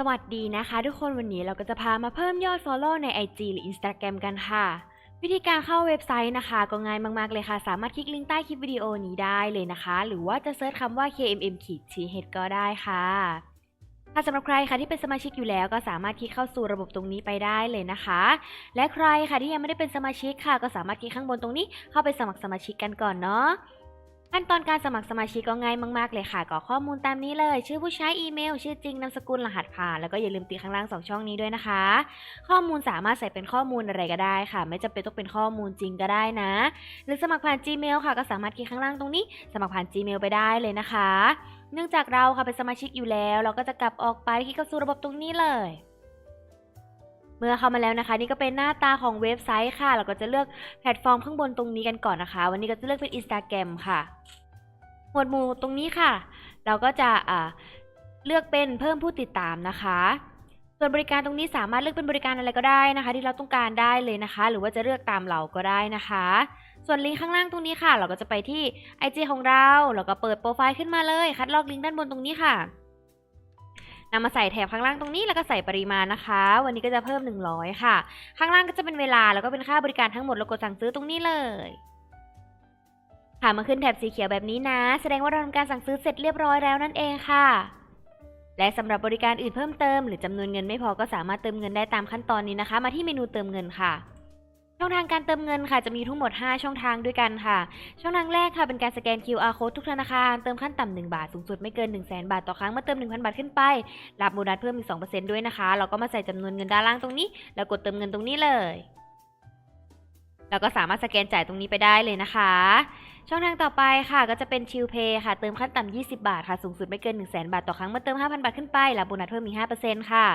สวัสดีนะคะทุกคนวันนี้เราก็จะพามาเพิ่มยอด Follow ใน IG หรือ Instagram กันค่ะ วิธีการเข้าเว็บไซต์นะคะ ก็ง่ายมาก ๆ เลยค่ะ สามารถคลิกลิงก์ใต้คลิปวิดีโอนี้ได้เลยนะคะ หรือว่าจะเซิร์ชคำว่า KMM ขีด TH ก็ได้ค่ะค่ะสำหรับใครค่ะที่เป็นสมาชิกอยู่แล้วก็สามารถคลิกเข้าสู่ระบบตรงนี้ไปได้เลยนะคะ และใครค่ะที่ยังไม่ได้เป็นสมาชิกค่ะ ก็สามารถคลิกข้างบนตรงนี้เข้าไปสมัครสมาชิกกันก่อนเนาะ ขั้นตอนการสมัครสมาชิกก็ง่ายมากๆเลยค่ะกรอกข้อมูลตามนี้เลย ชื่อผู้ใช้อีเมล ชื่อจริงนามสกุลรหัสผ่านแล้วก็อย่าลืมตีข้างล่าง2ช่องนี้ด้วยนะคะ ข้อมูลสามารถใส่เป็นข้อมูลอะไรก็ได้ค่ะ ไม่จำเป็นต้องเป็นข้อมูลจริงก็ได้นะ หรือสมัครผ่าน Gmail ค่ะ ก็สามารถคลิกข้างล่างตรงนี้ สมัครผ่าน Gmail ไปได้เลยนะคะ เนื่องจากเราค่ะเป็นสมาชิกอยู่แล้ว เราก็จะกลับออกไปคลิกเข้าสู่ระบบตรงนี้เลย เมื่อเข้ามาแล้วนะคะ นี่ก็เป็นหน้าตาของเว็บไซต์ค่ะ เราก็จะเลือกแพลตฟอร์มข้างบนตรงนี้กันก่อนนะคะ วันนี้ก็จะเลือกเป็น Instagram ค่ะ หมวดหมู่ตรงนี้ค่ะ เราก็จะเลือกเป็นเพิ่มผู้ติดตามนะคะ ส่วนบริการตรงนี้สามารถเลือกเป็นบริการอะไรก็ได้นะคะ ที่เราต้องการได้เลยนะคะ หรือว่าจะเลือกตามเราก็ได้นะคะ ส่วนลิงก์ข้างล่างตรงนี้ค่ะ เราก็จะไปที่ IG ของเรา แล้วก็เปิดโปรไฟล์ขึ้นมาเลย คัดลอกลิงก์ด้านบนตรงนี้ค่ะ นำมาใส่แถบข้างล่างตรงนี้แล้วก็ใส่ปริมาณนะคะ วันนี้ก็จะเพิ่ม 100 ค่ะ ข้างล่างก็จะเป็นเวลาแล้วก็เป็นค่าบริการทั้งหมดแล้วกดสั่งซื้อตรงนี้เลยค่ะมาขึ้นแถบสีเขียวแบบนี้นะ แสดงว่าเราทำการสั่งซื้อเสร็จเรียบร้อยแล้วนั่นเองค่ะ และสำหรับบริการอื่นเพิ่มเติม หรือจำนวนเงินไม่พอก็สามารถเติมเงินได้ตามขั้นตอนนี้นะคะ มาที่เมนูเติมเงินค่ะ ช่องทางการเติมเงินค่ะจะมีทั้งหมด 5 ช่องทางด้วยกันค่ะ ช่องทางแรกค่ะเป็นการสแกน QR code ทุกธนาคารเติมขั้นต่ำ1บาท สูงสุดไม่เกิน 1 0 0 0 0แบาทต่อครั้งเมื่อเติม 1,000 บาทขึ้นไป รับโบนัสเพิ่มอีก 2%ด้วยนะคะ เราก็มาใส่จำนวนเงินด้านล่างตรงนี้ แล้วกดเติมเงินตรงนี้เลย แล้วก็สามารถสแกนจ่ายตรงนี้ไปได้เลยนะคะ ช่องทางต่อไปค่ะก็จะเป็นชิลเพย์ค่ะเติมขั้นต่ำ 20 บาทค่ะสูงสุดไม่เกิน 1 0 0 0 0แบาทต่อครั้งเมื่อเติม 5,000 บาทขึ้นไปรับโบนัสเพิ่มอีก5%ค่ะ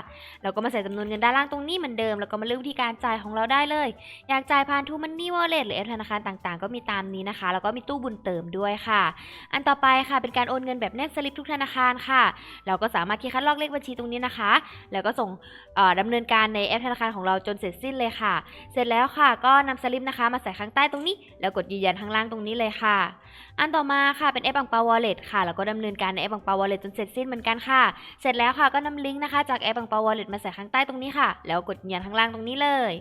เราก็มาใส่จำนวนเงินด้านล่างตรงนี้เหมือนเดิม แล้วก็มาเลือกวิธีการจ่ายของเราได้เลย อยากจ่ายผ่านทูมันนี่วอลเล็ตหรือแอปธนาคารต่างๆ ก็มีตามนี้นะคะ แล้วก็มีตู้บุญเติมด้วยค่ะ อันต่อไปค่ะเป็นการโอนเงินแบบแนบสลิปทุกธนาคารค่ะ เราก็สามารถคลิกคัดลอกเลขบัญชีตรงนี้นะคะ แล้วก็ส่งเอ่อดำเนินการในแอปธนาคารของเราจนเสร็จสิ้นเลยค่ะ เสร็จแล้วค่ะก็นำสลิปนะคะ มาใส่ข้างใต้ตรงนี้ แล้วกดยืนยันข้างล่างตรงนี้เลยค่ะอันต่อมาค่ะเป็นแอปบังเปาวอลเล็ตค่ะ แล้วก็ดำเนินการในแอปบังเปาวอลเล็ตจนเสร็จสิ้นเหมือนกันค่ะ เสร็จแล้วค่ะก็นำลิงก์นะคะจากแอปบังเปาวอลเล็ตมาใส่ข้างใต้ตรงนี้ค่ะ แล้วกดยืนยันข้างล่างตรงนี้เลย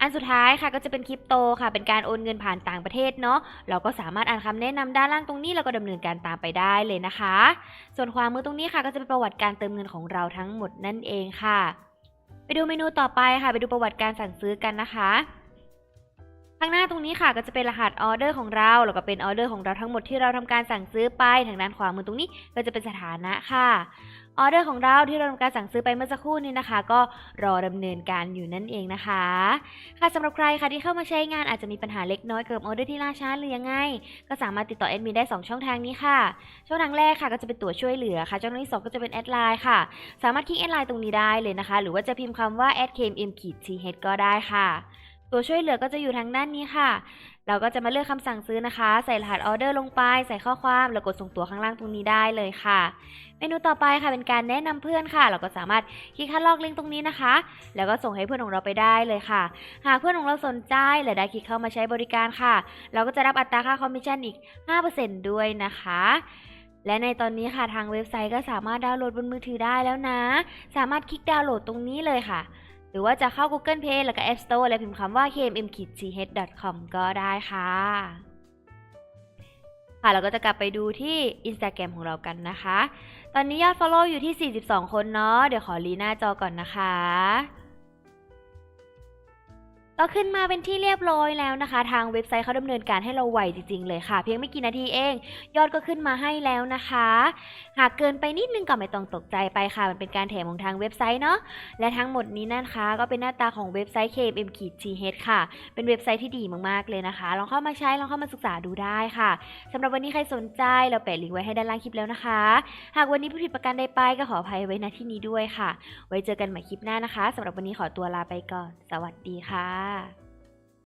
อันสุดท้ายค่ะก็จะเป็นคริปโตค่ะ เป็นการโอนเงินผ่านต่างประเทศเนาะ เราก็สามารถอ่านคำแนะนำด้านล่างตรงนี้แล้วก็ดำเนินการตามไปได้เลยนะคะ ส่วนความมือตรงนี้ค่ะ ก็จะเป็นประวัติการเติมเงินของเราทั้งหมดนั่นเองค่ะ ไปดูเมนูต่อไปค่ะ ไปดูประวัติการสั่งซื้อกันนะคะ ข้างหน้าตรงนี้ค่ะก็จะเป็นรหัสออเดอร์ของเราแล้วก็เป็นออเดอร์ของเราทั้งหมดที่เราทำการสั่งซื้อไปทางด้านขวามือตรงนี้ก็จะเป็นสถานะค่ะออเดอร์ของเราที่เราทำการสั่งซื้อไปเมื่อสักครู่นี้นะคะ ก็รอดำเนินการอยู่นั่นเองนะคะ ค่ะสำหรับใครค่ะที่เข้ามาใช้งานอาจจะมีปัญหาเล็กน้อยเกี่ยวกับออเดอร์ที่ล่าช้าหรือยังไง ก็สามารถติดต่อแอดมินได้ 2 ช่องทางนี้ค่ะ ช่องทางแรกค่ะก็จะเป็นตัวช่วยเหลือค่ะช่องทางที่ 2 ก็จะเป็นแอดไลน์ค่ะ สามารถคลิกแอดไลน์ตรงนี้ได้เลยนะคะ หรือว่าจะพิมพ์คำว่า @kmm th ก็ได้ค่ะ ตัวช่วยเหลือก็จะอยู่ทางด้านนี้ค่ะ เราก็จะมาเลือกคำสั่งซื้อนะคะ ใส่รหัสออเดอร์ลงไป ใส่ข้อความ แล้วกดส่งตัวข้างล่างตรงนี้ได้เลยค่ะ เมนูต่อไปค่ะเป็นการแนะนำเพื่อนค่ะ เราก็สามารถคลิกคัดลอกลิงก์ตรงนี้นะคะ แล้วก็ส่งให้เพื่อนของเราไปได้เลยค่ะ หากเพื่อนของเราสนใจและได้คลิกเข้ามาใช้บริการค่ะ เราก็จะรับอัตราค่าคอมมิชชั่นอีก 5%ด้วยนะคะและในตอนนี้ค่ะทางเว็บไซต์ก็สามารถดาวน์โหลดบนมือถือได้แล้วนะ สามารถคลิกดาวน์โหลดตรงนี้เลยค่ะ หรือว่าจะเข้า Google Play แล้วก็ App Store และพิมพ์คำว่า kmm-th.com ก็ได้ค่ะ ค่ะเราก็จะกลับไปดูที่ Instagram ของเรากันนะคะ ตอนนี้ยอด follow อยู่ที่ 42 คนเนาะ เดี๋ยวขอรีหน้าจอก่อนนะคะ ก็ขึ้นมาเป็นที่เรียบร้อยแล้วนะคะ ทางเว็บไซต์เขาดำเนินการให้เราไวจริง ๆ เลยค่ะ เพียงไม่กี่นาทีเอง ยอดก็ขึ้นมาให้แล้วนะคะ หากเกินไปนิดนึงก็ไม่ต้องตกใจไปค่ะ มันเป็นการแถมของทางเว็บไซต์เนาะและทั้งหมดนี้นะคะ ก็เป็นหน้าตาของเว็บไซต์ KMM TH ค่ะ เป็นเว็บไซต์ที่ดีมากๆเลยนะคะ ลองเข้ามาใช้ลองเข้ามาศึกษาดูได้ค่ะสำหรับวันนี้ใครสนใจเราแปะลิงก์ไว้ให้ด้านล่างคลิปแล้วนะคะ หากวันนี้ผู้ผิดประการใดไปก็ขออภัยไว้ณที่นี้ด้วยค่ะ ไว้เจอกันใหม่คลิปหน้านะคะสำหรับวันนี้ขอตัวลาไปก่อน สวัสดีค่ะ Dadah.